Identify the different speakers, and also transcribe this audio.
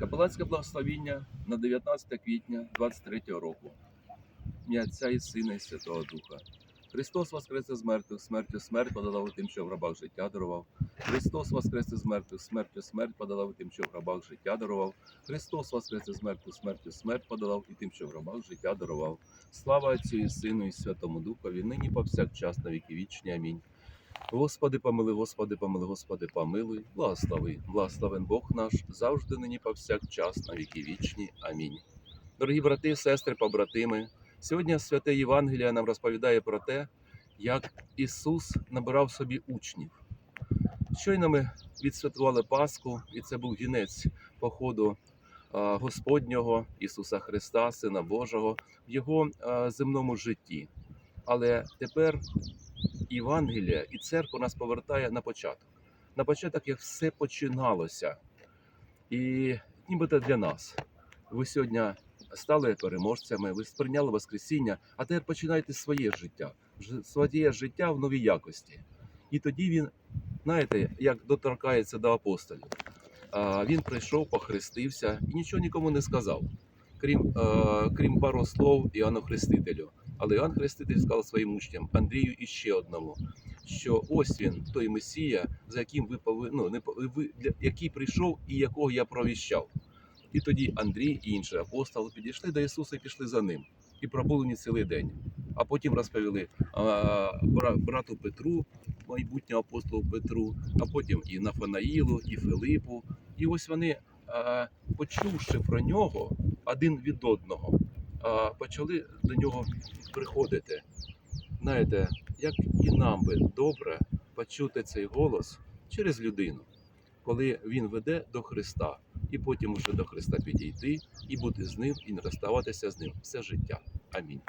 Speaker 1: Капеланське благословіння на 19 квітня 23 року. Ім'я Отця і Сина і Святого Духа. Христос воскресе з мертвих, смертю смерть подолав тим, що в гробах життя дарував. Христос воскресе з мертвих, смертю смерть подолав тим, що в гробах життя дарував. Христос воскресе з мертвих, смертю смерть подолав і тим, що в гробах життя дарував. Слава Отцю і Сину і Святому Духові, нині повсякчас на віки вічні. Амінь. Господи, помили, Господи, помили, Господи, помилуй, благослови, благословен Бог наш, завжди нині повсякчас на віки вічні. Амінь. Дорогі брати, сестри, побратими, сьогодні святе Євангеліє нам розповідає про те, як Ісус набирав собі учнів. Щойно ми відсвяткували Пасху, і це був гінець походу Господнього Ісуса Христа, Сина Божого, в Його земному житті. Але тепер Євангелія і церква нас повертає на початок. На початок, як все починалося. І нібито для нас. Ви сьогодні стали переможцями, ви сприйняли Воскресіння, а тепер починайте своє життя, своє життя в новій якості. І тоді він, знаєте, як доторкається до апостолів. Він прийшов, похрестився і нічого нікому не сказав, крім, е, крім пару слов Іоанну Хрестителю. Але Іоанн Хреститель сказав своїм учням Андрію і ще одному, що ось він, той Месія, за яким ви повинні, ну, не ви, для, який прийшов і якого я провіщав. І тоді Андрій і інші апостоли підійшли до Ісуса і пішли за ним. І пробули не цілий день. А потім розповіли а, брату Петру, майбутнього апостолу Петру, а потім і Нафанаїлу, і Филипу. І ось вони, а, почувши про нього один від одного, а, почали до нього приходити. Знаєте, як і нам би добре почути цей голос через людину, коли він веде до Христа, і потім уже до Христа підійти і бути з ним, і не розставатися з ним все життя. Амінь.